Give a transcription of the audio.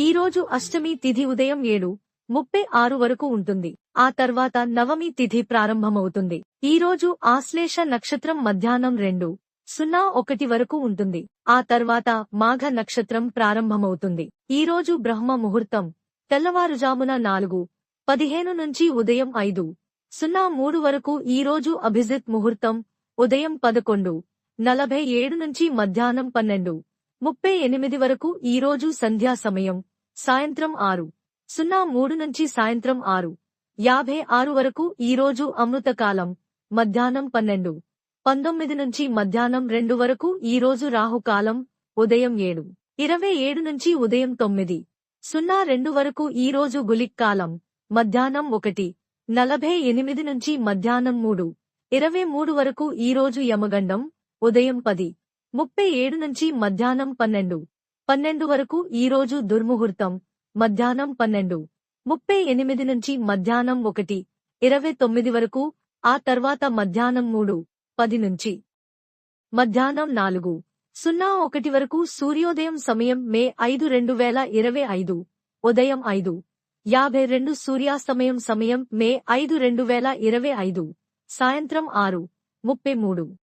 ఈ రోజు అష్టమి తిథి ఉదయం ఏడు ముప్పై ఆరు వరకు ఉంటుంది. ఆ తర్వాత నవమి తిథి ప్రారంభమవుతుంది. ఈ రోజు ఆశ్లేష నక్షత్రం మధ్యాహ్నం రెండు సున్నా ఒకటి వరకు ఉంటుంది. ఆ తర్వాత మాఘ నక్షత్రం ప్రారంభమవుతుంది. ఈ రోజు బ్రహ్మ ముహూర్తం తెల్లవారుజామున నాలుగు పదిహేను నుంచి ఉదయం ఐదు సున్నా మూడు వరకు ఈ రోజు అభిజిత్ ముహూర్తం ఉదయం పదకొండు నలభై ఏడు నుంచి మధ్యాహ్నం పన్నెండు ముప్పై ఎనిమిది వరకు ఈ రోజు సంధ్యా సమయం సాయంత్రం ఆరు. సున్నా మూడు నుంచి సాయంత్రం ఆరు. యాభై ఆరు వరకు ఈ రోజు అమృతకాలం. మధ్యాహ్నం పన్నెండు. పంతొమ్మిది నుంచి మధ్యాహ్నం రెండు వరకు ఈ రోజు రాహుకాలం ఉదయం ఏడు. ఇరవై ఏడు నుంచి ఉదయం తొమ్మిది. సున్నా రెండు వరకు ఈ రోజు గులిక్కాలం. మధ్యాహ్నం ఒకటి. నలభై ఎనిమిది నుంచి మధ్యాహ్నం మూడు. ఇరవై మూడు వరకు ఈ రోజు యమగండం ఉదయం పది. ముప్పై ఏడు నుంచి మధ్యాహ్నం పన్నెండు. పన్నెండు వరకు ఈ రోజు దుర్ముహూర్తం. మధ్యాహ్నం పన్నెండు. ముప్పై ఎనిమిది నుంచి మధ్యాహ్నం ఒకటి. ఇరవై తొమ్మిది వరకు ఆ తర్వాత మధ్యాహ్నం మూడు పది నుంచి. మధ్యాహ్నం నాలుగు. సున్నా ఒకటి వరకు సూర్యోదయం సమయం మే ఐదు రెండు వేల ఇరవై ఐదు. ఉదయం ఐదు. యాభై రెండు సూర్యాస్తమయం సమయం మే ఐదు రెండు వేల ఇరవై ఐదు. సాయంత్రం ఆరు. ముప్పై మూడు.